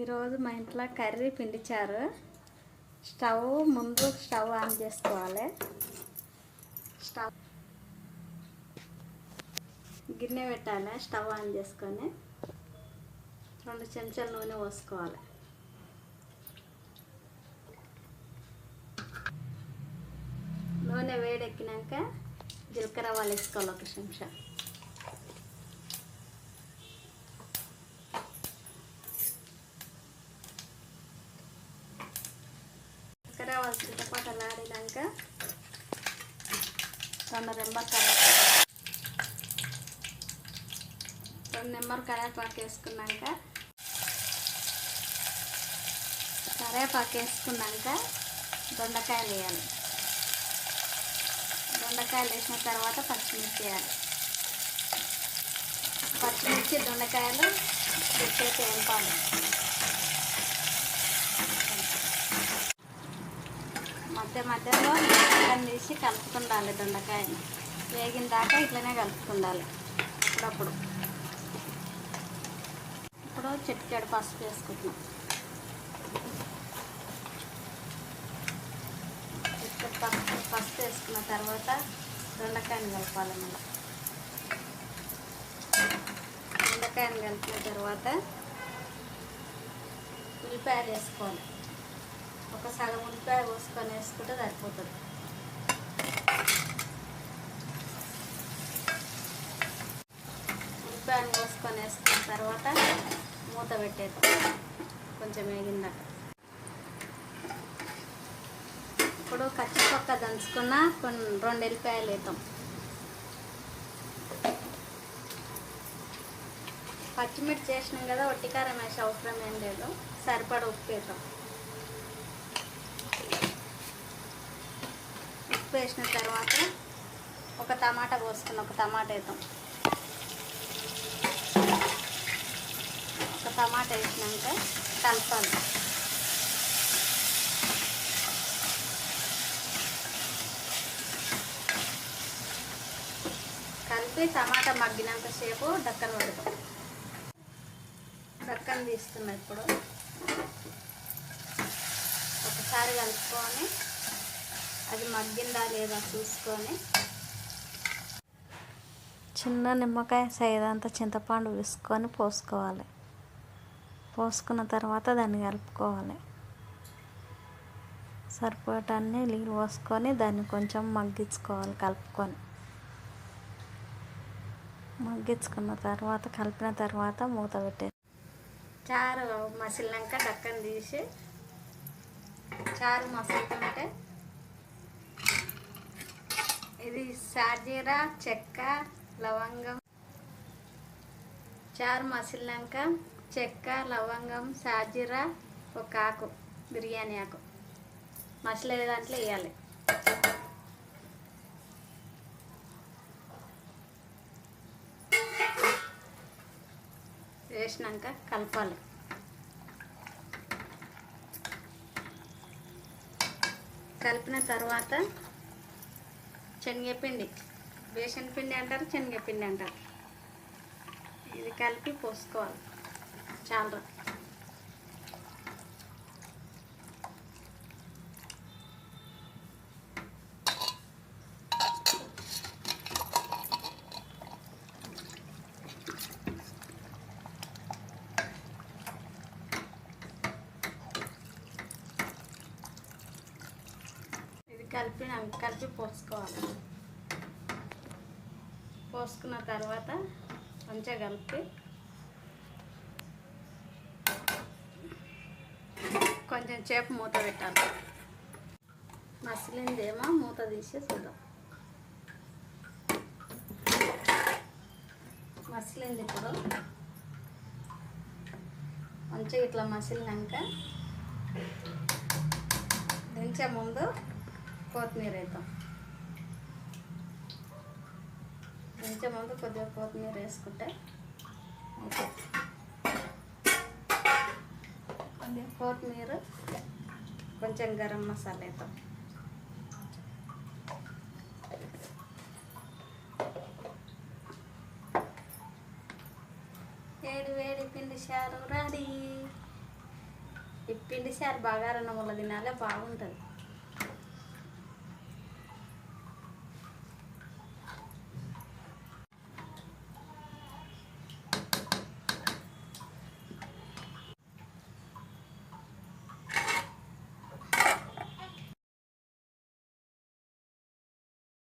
ఈరోజు మా ఇంట్లో కర్రీ పిండిచారు. స్టవ్ ముందు స్టవ్ ఆన్ చేసుకోవాలి. స్టవ్ గిన్నె పెట్టాలి స్టవ్ ఆన్ చేసుకొని రెండు చెంచాల నూనె పోసుకోవాలి. నూనె వేడెక్కినాక జీలకర్ర వాళ్ళు వేసుకోవాలి ఒక చెంచా. జీలకర్ర ఆడినాక రెండు రెంబర్ కరేపాకు రెండు నెంబర్ కరేపాకు వేసుకున్నాక కరేపాకు వేసుకున్నాక దొండకాయలు వేయాలి. దొండకాయలు వేసిన తర్వాత పచ్చిమిర్చి వేయాలి. పచ్చిమిర్చి దొండకాయలు ఎక్కువ వేపాలి మధ్య మధ్యలో దొండకాయలు తీసి కలుపుకుండాలి దొండకాయని. వేగిన దాకా ఇట్లనే కలుపుకుండాలి అప్పుడప్పుడు. ఇప్పుడు చిటికెడు పసుపు వేసుకుంటున్నాం. చిటికెడు పసుపు పసుపు వేసుకున్న తర్వాత దొండకాయని కలపాలి మనం. దొండకాయని కలిపిన తర్వాత ఉల్లిపాయలు వేసుకోవాలి. ఒక సగం ఉల్లిపాయ పోసుకొని వేసుకుంటే సరిపోతుంది. ఉల్లిపాయను పోసుకొని వేసుకున్న తర్వాత మూత పెట్టేది కొంచెం వేగిందాక ఇప్పుడు కచ్చిపక్క దంచుకున్న కొన్ని రెండు ఎల్లిపాయలు వేద్దాం. పచ్చిమిర్చి చేసినాం కదా ఒట్టికారం వేసే అవసరం ఏం లేదు. సరిపడ ఉప్పు వేద్దాం. ఉప్పు వేసిన తర్వాత ఒక టమాటా పోసుకుని ఒక టమాటా వేద్దాం. ఒక టమాటా వేసినాక కలపాలి. కలిపి టమాటా మగ్గినంత సేపు దక్కన పెడతాం దక్కన తీస్తున్నా ఇప్పుడు. ఒకసారి కలుపుకొని అది మగ్గిందా లేదా చూసుకొని. చిన్న నిమ్మకాయ సైజంతా చింతపండు వేసుకొని పోసుకోవాలి. పోసుకున్న తర్వాత దాన్ని కలుపుకోవాలి. సరిపోయేటన్ని నీళ్ళు పోసుకొని దాన్ని కొంచెం మగ్గించుకోవాలి కలుపుకొని. మగ్గించుకున్న తర్వాత కలిపిన తర్వాత మూత పెట్టే చారు మసిలినాక డక్కన తీసి చారు మసులుతుంటే ఇది సాజీరా చెక్క లవంగం చారు మసిలినాక చెక్క లవంగం సాజీరా ఒక ఆకు బిర్యానీ ఆకు. మసలే దాంట్లో వేయాలి. వేసినాక కలపాలి. కలిపిన తర్వాత శనగపిండి. బేసన్ పిండి అంటారు శనగపిండి అంటారు. ఇది కలిపి పోసుకోవాలి. చాలా కలిపి కలిపి పోసుకోవాలి. పోసుకున్న తర్వాత మంచిగా కలిపి కొంచెం చేపు మూత పెట్టాలి. మసిలిందేమో మూత తీసి చూద్దాం. మసిలింది ఇప్పుడు. మంచిగా ఇట్లా మసిలినాక దించే ముందు కొత్తిమీర వేద్దాం. దించే ముందు కొద్దిగా కొత్తిమీర వేసుకుంటే కొద్దిగా కొత్తిమీర కొంచెం గరం మసాలా వేద్దాం. వేడి వేడి పిండి చారు రెడీ. ఈ పిండి సారు బగారన్నం వల్ల తినాలే బాగుంటుంది.